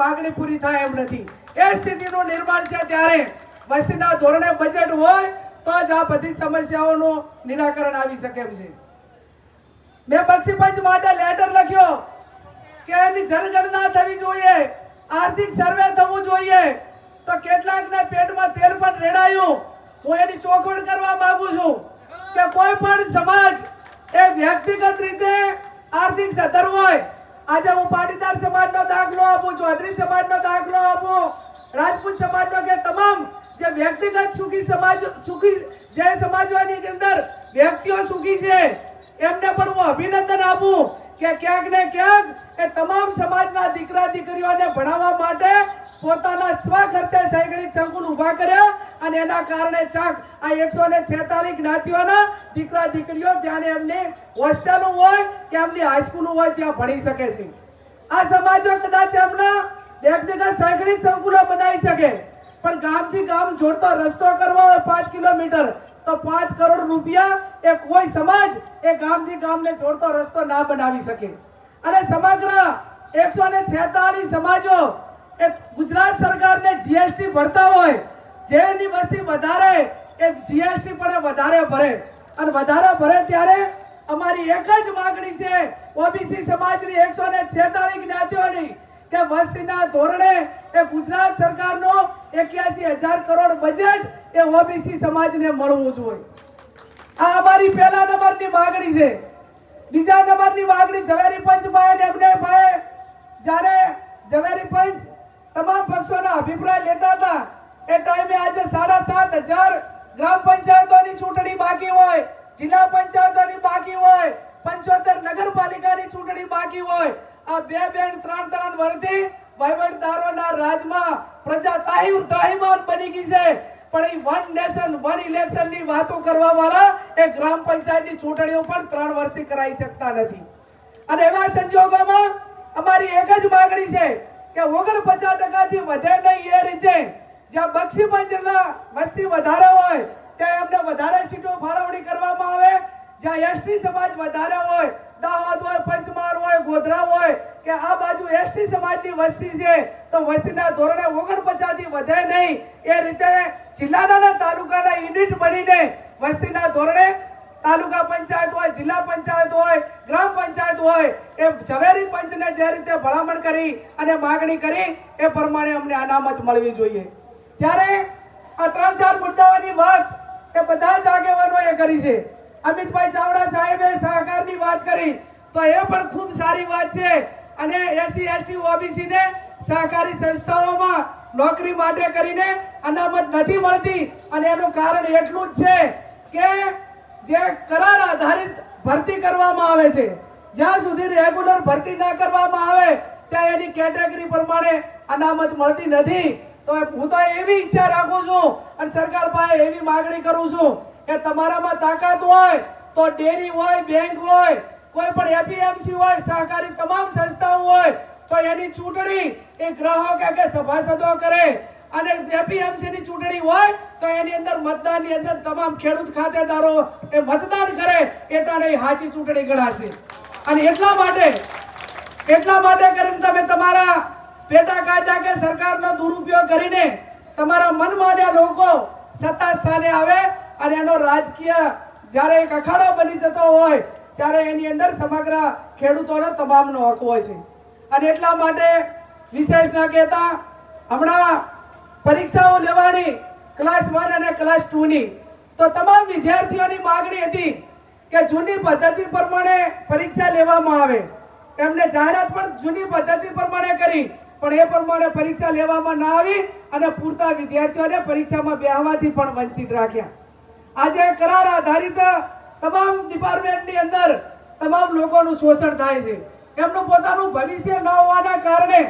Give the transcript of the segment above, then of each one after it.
માગણી પૂરી થાય એમ નથી. એ સ્થિતિનું નિર્માણ છે ત્યારે વસ્તીના ધોરણે બજેટ હોય તો જ આ બધી સમસ્યાઓનું નિરાકરણ આવી શકે એમ છે. મેં બક્ષીપંચ માટે લેટર લખ્યો કે એની જનગણના થવી જોઈએ, આર્થિક સર્વે થવું જોઈએ. તો કેટલાકના પેટમાં તેલ પણ રેડાયું. હું એની ચોખવટ કરવા માંગુ છું કે કોઈ પણ સમાજ એ વ્યક્તિગત રીતે આર્થિક સધર હોય આજે હું પાટીદાર સમાજનો દાખલો આપું ચૌધરી સમાજનો દાખલો આપું. રાજપૂત સમાજનો કે તમામ જે વ્યક્તિગત સુખી સમાજ, સુખી જે સમાજવાની અંદર વ્યક્તિઓ સુખી છે, એમને પણ હું અભિનંદન આપું કે ક્યાંક ને ક્યાંક એ તમામ સમાજના દીકરા દીકરીઓને ભણાવવા માટે પોતાના સ્વ ખર્ચે શૈક્ષણિક સંકુલ ઊભા કર્યા અને એના કારણે ચાક આ એકસો ને છેતાલીસ જ્ઞાતિઓના દીકરા દીકરીઓ ત્યાં એમની હોસ્ટેલ હોય કે એમની હાઈસ્કૂલ હોય ત્યાં ભણી શકે છે. આ સમાજો કદાચ એમના વ્યક્તિગત શૈક્ષણિક સંકુલો બનાવી શકે. પણ ગામથી ગામ જોડતો રસ્તો કરવો હોય પાંચ કિલોમીટર, તો પાંચ કરોડ રૂપિયા એ કોઈ સમાજ એ ગામથી ગામને જોડતો રસ્તો ના બનાવી શકે. અને સમગ્ર એકસો ને છેતાલીસ સમાજો એ ગુજરાત સરકારને જીએસટી ભરતા હોય, જેની વસ્તી વધારે, એ જીએસટી પણ વધારે ભરે. અને વધારે ભરે ત્યારે અમારી એક જ માંગણી છે ઓબીસી સમાજની એકસો ને છેતાલીસ જ્ઞાતિઓની કે વસ્તીના ધોરણે એ ગુજરાત સરકારનો એક્યાસી હજાર કરોડ બજેટ એ ઓબીસી સમાજને મળવું જોઈએ. આ અમારી પહેલા નંબરની માંગણી છે. બીજા નંબરની માંગણી ઝવેરી પંચ ભાઈ એમને ભાઈ જ્યારે ઝવેરી પંચ તમામ પક્ષોના અભિપ્રાય લેતા હતા. એ ટાઈમે આજે સાડા સાત હજાર ગ્રામ પંચાયતોની ચૂંટણી બાકી હોય, જિલ્લા પંચાયતોની બાકી હોય, પંચોતેર નગરપાલિકાની ચૂંટણી બાકી હોય. આ બે બે ત્રણ ત્રણ વર્ષથી વહીવટદારોના રાજમાં પ્રજા તાહીમ ત્રાહીમાન બની ગઈ છે. પણ એ વન નેશન, વન ઇલેક્શનની વાતો કરવા વાળા એ ગ્રામ પંચાયતની ચૂંટણીઓ પણ ત્રણ વર્ષથી કરાવી શકતા નથી. અને એવા સંજોગોમાં અમારી એક જ માગણી છે કે ઓગણપચાસ ટકાથી વધે નહીં એ રીતે. જ્યાં બક્ષી પંચના વસ્તી વધારે હોય, ત્યાં એમને વધારે સીટો ફાળવણી કરવામાં આવે. જ્યાં એસટી સમાજ વધારે હોય, દાહોદ હોય, પંચમહાલ હોય, ગોધરા હોય, કે આ બાજુ એસટી સમાજની વસ્તી છે, તો વસ્તીના ધોરણે ઓગણપચાસથી વધે નહીં. એ રીતે જિલ્લાના તાલુકાના યુનિટ બનીને વસ્તીના ધોરણે તાલુકા પંચાયત હોય, જિલ્લા પંચાયત હોય, ગ્રામ પંચાયત હોય, એ ઝવેરી પંચને જે રીતે ભલામણ કરી અને માગણી કરી, એ પ્રમાણે અમને અનામત મળવી જોઈએ. ત્યારે આ ત્રણ ચાર મુદ્દાઓની વાત એ બધા જ આગેવાનોએ કરી છે. અમિતભાઈ ચાવડા સાહેબે સહકારની વાત કરી, તો એ પણ ખૂબ સારી વાત છે. અને એસસી એસટી ઓબીસી ને સહકારી સંસ્થાઓમાં નોકરી માટે કરીને અનામત નથી મળતી. અને એનું કારણ એટલું જ છે કે જે કરાર આધારિત ભરતી કરવામાં આવે છે, જ્યાં સુધી રેગ્યુલર ભરતી ના કરવામાં આવે, ત્યાં એની કેટેગરી પ્રમાણે અનામત મળતી નથી. તો હું તો એવી ઈચ્છા રાખું છું અને સરકાર પાસે એવી માગણી કરું છું કે તમારામાં તાકાત હોય, તો ડેરી હોય, બેંક હોય, કોઈ પણ એપીએમસી હોય, સહકારી તમામ સંસ્થાઓ હોય, તો એની ચૂંટણી એ ગ્રાહકો કે સભાસદો કરે. અને એપીએમસી ની ચૂંટણી હોય તો એની અંદર મતદાનની અંદર તમામ ખેડૂત ખાતેદારો એ મતદાન કરે એટલે સાચી ચૂંટણી ગણાશે. અને એટલા માટે એટલા માટે કરીને તમે તમારા પેટા કાયદા કે સરકારનો દુરુપયોગ કરીને તમારા મનમાન્યા લોકો સત્તા સ્થાને આવે અને એનો રાજકીય જ્યારે એક અખાડો બની જતો હોય ત્યારે એની અંદર સમગ્ર ખેડૂતોનો તમામનો હક હોય છે. અને એટલા માટે વિશેષ ના કહેતા, હમણાં પરીક્ષાઓ લેવાની ક્લાસ વન અને ક્લાસ ટુ ની. તો તમામ વિદ્યાર્થીઓની માગણી હતી કે જૂની પદ્ધતિ પ્રમાણે પરીક્ષા લેવામાં આવે. એમને જાહેરાત પણ જૂની પદ્ધતિ પ્રમાણે કરી, પણ એ પ્રમાણે પરીક્ષા લેવામાં ના આવી અને પૂરતા વિદ્યાર્થીઓને પરીક્ષામાં બેહવાથી પણ વંચિત રાખ્યા. આજે કરાર આધારિત તમામ ડિપાર્ટમેન્ટની અંદર તમામ લોકોનું શોષણ થાય છે. એમનું પોતાનું ભવિષ્ય ન હોવાના કારણે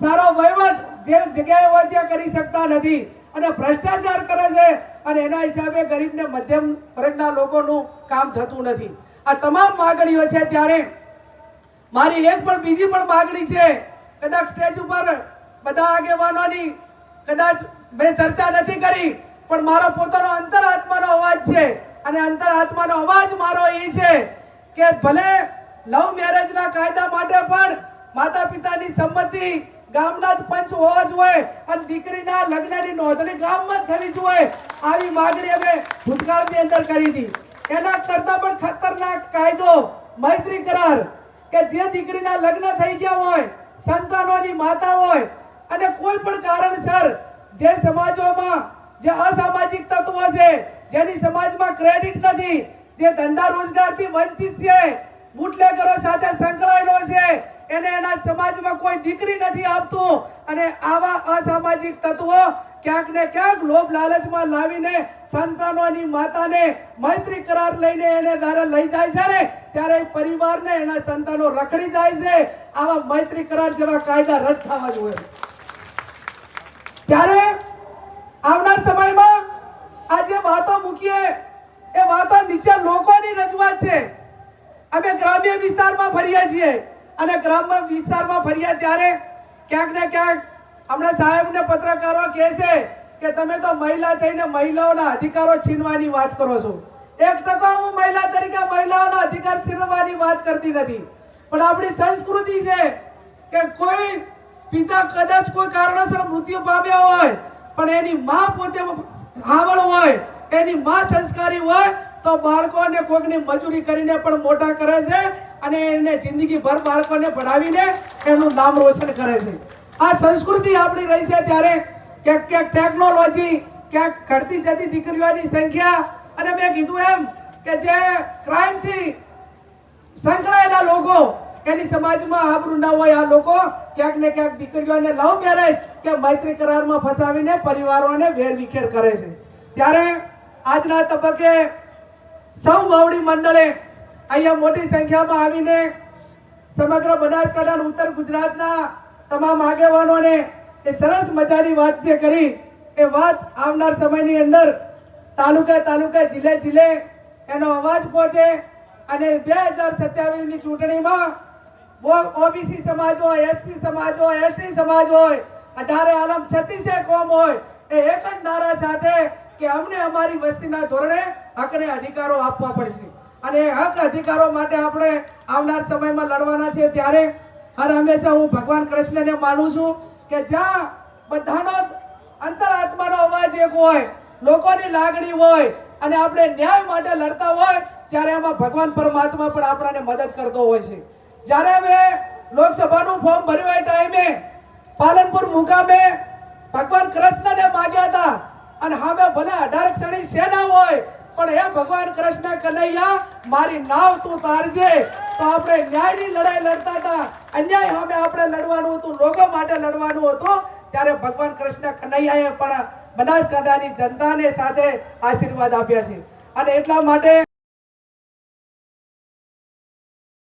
સારો વહીવટ જે જગ્યાએ હોય ત્યાં કરી શકતા નથી અને ભ્રષ્ટાચાર કરે છે અને એના હિસાબે ગરીબ ને મધ્યમ વર્ગના લોકોનું કામ થતું નથી. આ તમામ માગણીઓ છે ત્યારે મારી એક પણ બીજી પણ માગણી છે, કદાચ સ્ટેજ ઉપર બધા આગેવાનોની કદાચ મેં ચર્ચા નથી કરી, પણ મારો પોતાનો અંતરાત્માનો અવાજ છે અને અંતરાત્માનો અવાજ મારો એ છે કે ભલે લવ મેરેજના કાયદા માટે પણ માતા પિતાની સંમતિ ગામના જ પંચ હોવા જોઈએ અને દીકરીના લગ્નની નોંધણી ગામમાં થવી જોઈએ. આવી માગણી અમે ભૂતકાળની અંદર કરી હતી. એના કરતા પણ ખતરનાક કાયદો, મૈત્રી કરાર કે જે દીકરીના લગ્ન થઈ ગયા હોય, સંતાનોની માતા હોય અને કોઈ પણ કારણસર જે સમાજોમાં જે અસામાજિક તત્વો છે, જેની સમાજમાં ક્રેડિટ નથી, જે ધંધા રોજગારથી વંચિત છે, બુટલેગરો સાથે સંકળાયેલો છે એને એના સમાજમાં કોઈ દીકરી નથી આપતું. અને આવા અસામાજિક તત્વો ક્યાંક ને ક્યાંક લોભ લાલચમાં લાવીને સંતાનોની માતાને મૈત્રી કરાર લઈને એને દ્વારા લઈ જાય છે ને, ત્યારે પરિવારને એના સંતાનો રખડી જાય છે. આવા મૈત્રી કરાર જેવા કાયદા રદ થવા જોઈએ. ત્યારે આવનાર સમયમાં આ જે વાતો મૂકીએ, એ વાતો નીચે લોકોની રજૂઆત છે. અમે ગ્રામ્ય વિસ્તારમાં ફરીએ છીએ. અને ગ્રામ્ય વિસ્તારમાં ફર્યા ત્યારે ક્યાંક ને ક્યાંક હમણાં સાહેબને પત્રકારો કહે છે કે તમે તો મહિલા થઈને મહિલાઓના અધિકારો છીનવાની વાત કરો છો. એક ટકો હું મહિલા તરીકે મહિલાઓના અધિકાર છીનવાની વાત કરતી નથી. પણ આપણી સંસ્કૃતિ છે કે કોઈ પિતા કદાચ કોઈ કારણોસર મૃત્યુ પામ્યા હોય, પણ એની માં પોતે હાવળ હોય, એની માં સંસ્કારી હોય, તો બાળકોને કોઈકની મજૂરી કરીને પણ મોટા કરે છે. અને એને જિંદગીભર બાળકોને ભણાવીને એનું નામ રોશન કરે છે. આ સંસ્કૃતિ આપણી રહી છે ત્યારે ક્યાંક ક્યાંક ટેકનોલોજી ક્યાંક ઘટતી જતી દીકરીઓની સંખ્યા. અને મેં કીધું એમ કે જે ક્રાઇમથી સંકળાયેલા લોકો, એની સમાજમાં આબરૂ ના હોય આ લોકો, ક્યાંક ને ક્યાંક દીકરીઓને લવ મેરેજ કે મૈત્રી કરારમાં ફસાવીને પરિવારોને વેરવિખેર કરે છે. ત્યારે આજના તબક્કે સૌ મવડી મંડળે અહીંયા મોટી સંખ્યામાં આવીને સમગ્ર બનાસકાંઠા ઉત્તર ગુજરાતના તમામ આગેવાનોને એ સરસ મજાની વાત જે કરી, એ વાત આવનાર સમયની અંદર તાલુકે તાલુકે, જિલ્લે જિલ્લે એનો અવાજ પહોંચે અને બે હજાર સત્યાવીસની ચૂંટણીમાં ઓબીસી સમાજ હોય, એસસી સમાજ હોય, એસટી સમાજ હોય, અઢારે આલમ છત્રીસે કોમ હોય, એ એક જ નારા સાથે કે અમને અમારી વસ્તીના ધોરણે હકને અધિકારો આપવા પડશે. અને હક અધિકારો માટે આપણે આવનાર સમયમાં લડવાના છે ત્યારે હર હંમેશા હું ભગવાન કૃષ્ણને માનું છું કે જ્યાં બધાનો અંતરાત્માનો અવાજ એક હોય, લોકોની લાગણી હોય અને આપણે ન્યાય માટે લડતા હોય, ત્યારે એમાં ભગવાન પરમાત્મા પણ આપણને મદદ કરતો હોય છે. જ્યારે મેં લોકસભાનું ફોર્મ ભર્યું એ ટાઈમે પાલનપુર મુકામે ભગવાન કૃષ્ણને માગ્યા હતા અને હવે ભલે અઢાર ક્ષણી સેના હોય પણ હે ભગવાન કૃષ્ણ કનૈયા, મારી નાવ તું તારજે. તો આપણે ન્યાયની લડાઈ લડતા હતા. અન્યાય સામે આપણે લડવાનું હતું લોકો માટે લડવાનું હતું. ત્યારે ભગવાન કૃષ્ણ કનૈયાએ પણ બનાસકાંઠાની જનતાને સાથે આશીર્વાદ આપ્યા છે. અને એટલા માટે